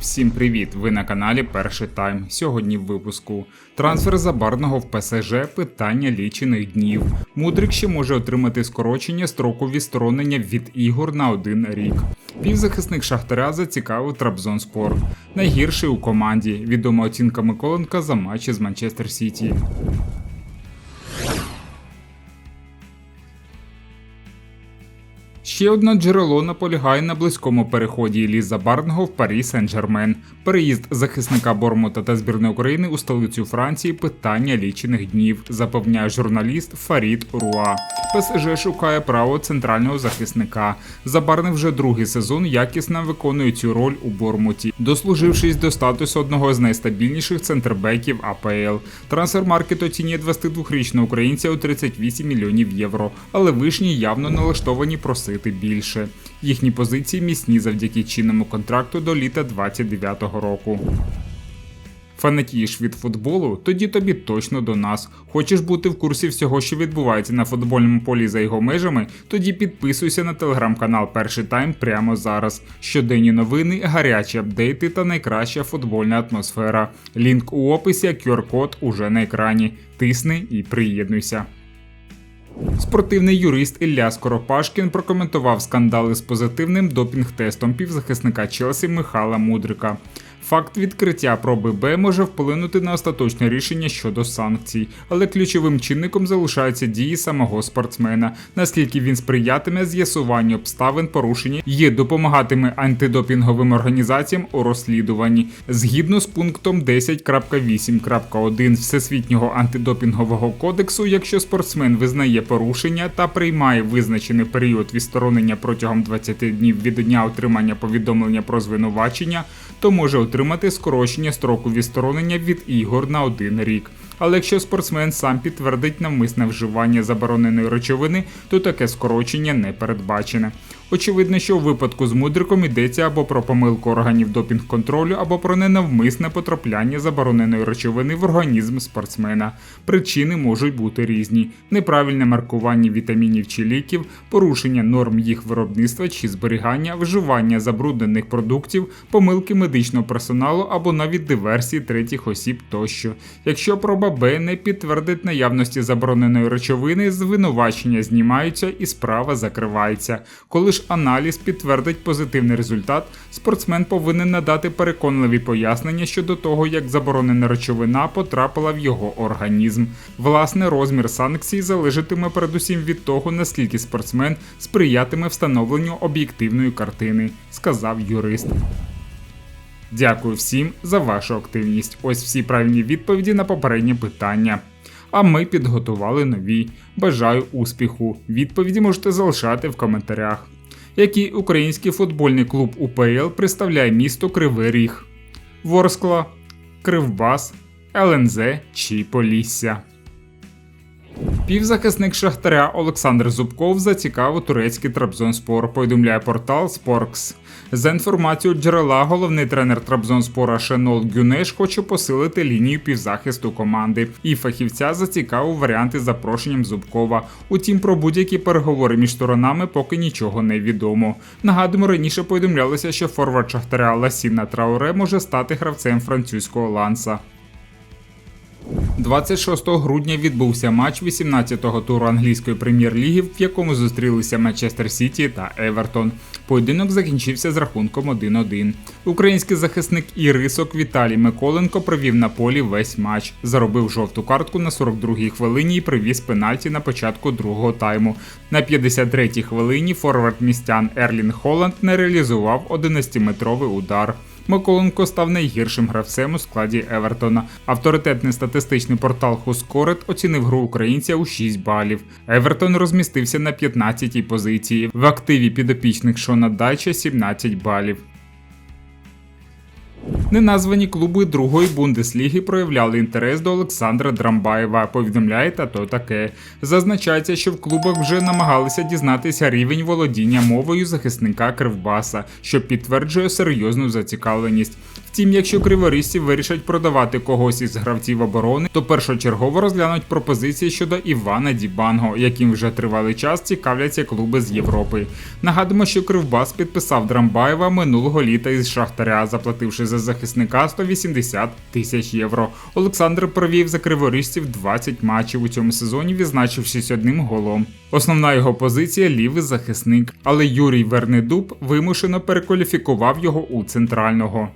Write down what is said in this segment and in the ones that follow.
Всім привіт! Ви на каналі Перший Тайм. Сьогодні в випуску. Трансфер Забарного в ПСЖ питання лічених днів. Мудрик ще може отримати скорочення строку відсторонення від ігор на один рік. Півзахисник Шахтаря зацікавив Трабзонспор. Найгірший у команді. Відома оцінка Миколенка за матчі з Манчестер Сіті. Ще одне джерело наполягає на близькому переході Іллі Забарного в Парі Сен-Жермен. Переїзд захисника Бормута та збірної України у столицю Франції питання лічених днів, запевняє журналіст Фарід Руа. ПСЖ шукає право центрального захисника. Забарний вже другий сезон якісно виконує цю роль у Бормуті, дослужившись до статусу одного з найстабільніших центрбеків АПЛ. Трансфермаркет оцінює 22-річного українця у 38 мільйонів євро, але вишні явно налаштовані просити більше. Їхні позиції міцні завдяки чинному контракту до літа 29-го року. Фанатієш від футболу, тоді тобі точно до нас. Хочеш бути в курсі всього, що відбувається на футбольному полі за його межами? Тоді підписуйся на телеграм-канал Перший Тайм прямо зараз. Щоденні новини, гарячі апдейти та найкраща футбольна атмосфера. Лінк у описі, QR-код уже на екрані. Тисни і приєднуйся. Спортивний юрист Ілля Скоропашкін прокоментував скандали з позитивним допінг-тестом півзахисника Челсі Михайла Мудрика. Факт відкриття проби Б може вплинути на остаточне рішення щодо санкцій, але ключовим чинником залишаються дії самого спортсмена, наскільки він сприятиме з'ясуванню обставин порушення і допомагатиме антидопінговим організаціям у розслідуванні. Згідно з пунктом 10.8.1 Всесвітнього антидопінгового кодексу, якщо спортсмен визнає порушення та приймає визначений період відсторонення протягом 20 днів від дня отримання повідомлення про звинувачення, то може отримати скорочення строку відсторонення від ігор на один рік. Але якщо спортсмен сам підтвердить навмисне вживання забороненої речовини, то таке скорочення не передбачене. Очевидно, що у випадку з мудриком йдеться або про помилку органів допінг-контролю, або про ненавмисне потрапляння забороненої речовини в організм спортсмена. Причини можуть бути різні: неправильне маркування вітамінів чи ліків, порушення норм їх виробництва чи зберігання, вживання забруднених продуктів, помилки медичного персоналу або навіть диверсії третіх осіб тощо. Якщо проба Б не підтвердить наявності забороненої речовини, звинувачення знімаються і справа закривається. Коли ж аналіз підтвердить позитивний результат, спортсмен повинен надати переконливі пояснення щодо того, як заборонена речовина потрапила в його організм. Власне, розмір санкцій залежатиме передусім від того, наскільки спортсмен сприятиме встановленню об'єктивної картини, сказав юрист. Дякую всім за вашу активність. Ось всі правильні відповіді на попереднє питання. А ми підготували нові. Бажаю успіху. Відповіді можете залишати в коментарях. Який український футбольний клуб УПЛ представляє місто Кривий Ріг? Ворскла, Кривбас, ЛНЗ чи Полісся? Півзахисник Шахтаря Олександр Зубков зацікавив турецький Трабзонспор, повідомляє портал Sporks. За інформацією джерела, головний тренер Трабзонспора Шенол Гюнеш хоче посилити лінію півзахисту команди, і фахівця зацікавив варіанти з запрошенням Зубкова. Утім, про будь-які переговори між сторонами поки нічого не відомо. Нагадуємо, раніше повідомлялося, що форвард Шахтаря Ласіна Трауре може стати гравцем французького ланса. 26 грудня відбувся матч 18-го туру англійської прем'єр-ліги, в якому зустрілися Манчестер Сіті та Евертон. Поєдинок закінчився з рахунком 1-1. Український захисник і рисок Віталій Миколенко провів на полі весь матч, заробив жовту картку на 42-й хвилині і привіз пенальті на початку другого тайму. На 53-й хвилині форвард містян Ерлін Холланд не реалізував 11-метровий удар. Миколенко став найгіршим гравцем у складі Евертона. Авторитетний статистичний портал Хускорет оцінив гру українця у 6 балів. Евертон розмістився на 15-й позиції. В активі підопічних Шона Дайча 17 балів. Неназвані клуби другої бундесліги проявляли інтерес до Олександра Драмбаєва. Повідомляє тато таке. Зазначається, що в клубах вже намагалися дізнатися рівень володіння мовою захисника Кривбаса, що підтверджує серйозну зацікавленість. Втім, якщо криворіжці вирішать продавати когось із гравців оборони, то першочергово розглянуть пропозиції щодо Івана Дібанго, яким вже тривалий час цікавляться клуби з Європи. Нагадуємо, що Кривбас підписав Драмбаєва минулого літа із Шахтаря, заплативши за захисника 180 тисяч євро. Олександр провів за криворіжців 20 матчів у цьому сезоні, відзначившись одним голом. Основна його позиція лівий захисник, але Юрій Вернедуб вимушено перекваліфікував його у центрального.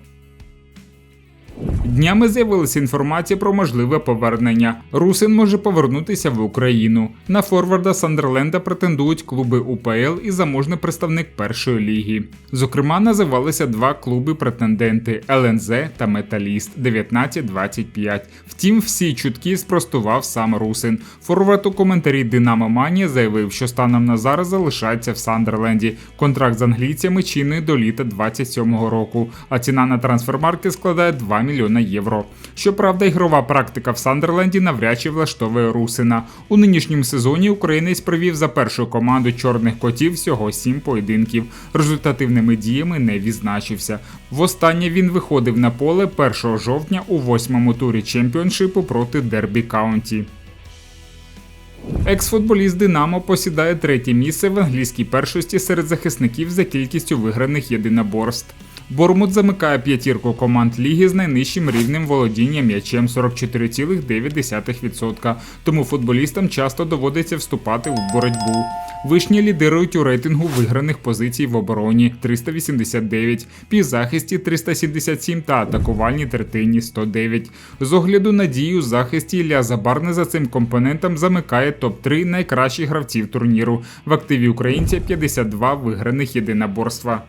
Днями з'явилася інформація про можливе повернення. Русин може повернутися в Україну. На форварда Сандерленда претендують клуби УПЛ і заможний представник першої ліги. Зокрема, називалися два клуби-претенденти ЛНЗ та Металіст 19-25. Втім, всі чутки спростував сам Русин. Форвард у коментарі Динамо Манія заявив, що станом на зараз залишається в Сандерленді. Контракт з англійцями чинний до літа 27-го року, а ціна на трансфермаркті складає 2 мільйона євро. Щоправда, ігрова практика в Сандерленді навряд чи влаштовує Русина. У нинішньому сезоні українець провів за першу команду чорних котів всього 7 поєдинків. Результативними діями не відзначився. Востаннє він виходив на поле 1 жовтня у восьмому турі чемпіоншипу проти Дербі Каунті. Екс-футболіст Динамо посідає третє місце в англійській першості серед захисників за кількістю виграних єдиноборств. Бормут замикає п'ятірку команд ліги з найнижчим рівнем володіння м'ячем 44,9%, тому футболістам часто доводиться вступати в боротьбу. Вишні лідирують у рейтингу виграних позицій в обороні 389, півзахисті 377 та атакувальній третині 109. З огляду на дію захисті Ілля Забарне за цим компонентом замикає топ-3 найкращих гравців турніру. В активі українця 52 виграних єдиноборства.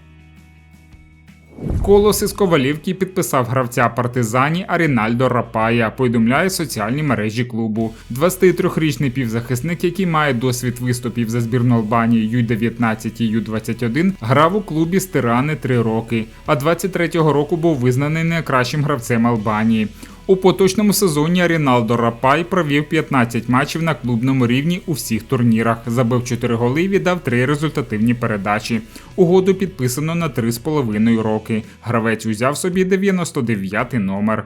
Колос із Ковалівки підписав гравця партизані Арінальдо Рапая, повідомляє соціальні мережі клубу. 23-річний півзахисник, який має досвід виступів за збірну Албанії Ю-19 і Ю-21, грав у клубі з Тирани три роки, а 23-го року був визнаний найкращим гравцем Албанії. У поточному сезоні Ріналдо Рапай провів 15 матчів на клубному рівні у всіх турнірах, забив 4 голи і віддав 3 результативні передачі. Угоду підписано на 3,5 роки. Гравець узяв собі 99 номер.